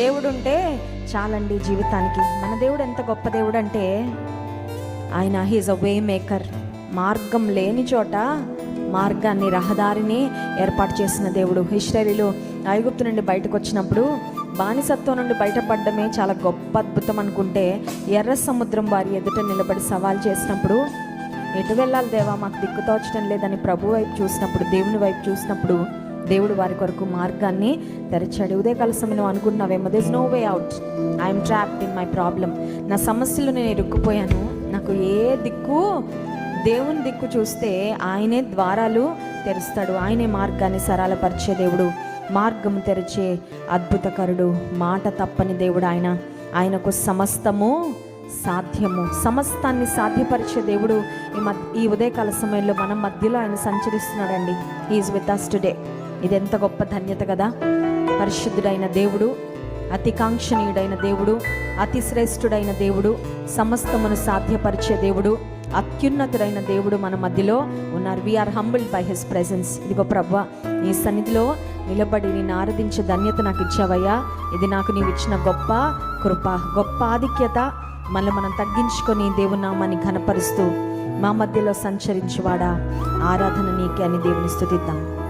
దేవుడు ఉంటే చాలండి జీవితానికి. మన దేవుడు ఎంత గొప్ప దేవుడు అంటే ఆయన హీజ్ అ వే మేకర్ మార్గం లేని చోట మార్గాన్ని రహదారిని ఏర్పాటు చేసిన దేవుడు. హిస్టరీలు ఐగుప్తు నుండి బయటకు వచ్చినప్పుడు బానిసత్వం నుండి బయటపడడమే చాలా గొప్ప అద్భుతం అనుకుంటే ఎర్ర సముద్రం వారి ఎదుట నిలబడి సవాల్ చేసినప్పుడు ఎటు వెళ్ళాలి దేవా? మాకు దిక్కుతోచడం లేదని ప్రభు వైపు చూసినప్పుడు దేవుని వైపు చూసినప్పుడు దేవుడు వారి కొరకు మార్గాన్ని తెరచాడు. ఉదయ కాల సమయం అనుకుంటున్నావేమో this no way out I'm trapped in my problem నా సమస్యలు నేను ఇరుక్కుపోయాను. నాకు ఏ దిక్కు దేవుని దిక్కు చూస్తే ఆయనే ద్వారాలు తెరుస్తాడు. ఆయనే మార్గాన్ని సరళపరిచే దేవుడు మార్గం తెరిచే అద్భుతకరుడు మాట తప్పని దేవుడు ఆయన. ఆయనకు సమస్తము సాధ్యము. సమస్తాన్ని సాధ్యపరిచే దేవుడు ఈ మధ్య ఈ ఉదయకాల సమయంలో మన మధ్యలో ఆయన సంచరిస్తున్నాడండి. ఈజ్ విత్ అస్ టుడే ఇది ఎంత గొప్ప ధన్యత కదా? పరిశుద్ధుడైన దేవుడు అతి కాంక్షణీయుడైన దేవుడు అతి శ్రేష్ఠుడైన దేవుడు సమస్తమును సాధ్యపరిచే దేవుడు అత్యున్నతుడైన దేవుడు మన మధ్యలో ఉన్నారు. We are humbled by his presence ఇదిగో ప్రభ నీ సన్నిధిలో నిలబడి నేను ఆరాధించే ధన్యత నాకు ఇచ్చావయ్యా. ఇది నాకు నీవు ఇచ్చిన గొప్ప కృప గొప్ప ఆధిక్యత. మళ్ళీ మనం తగ్గించుకొని దేవుని నామాన్ని ఘనపరుస్తూ మా మధ్యలో సంచరించువాడా? ఆరాధన నీకే అని దేవుని స్థుతిద్దాం.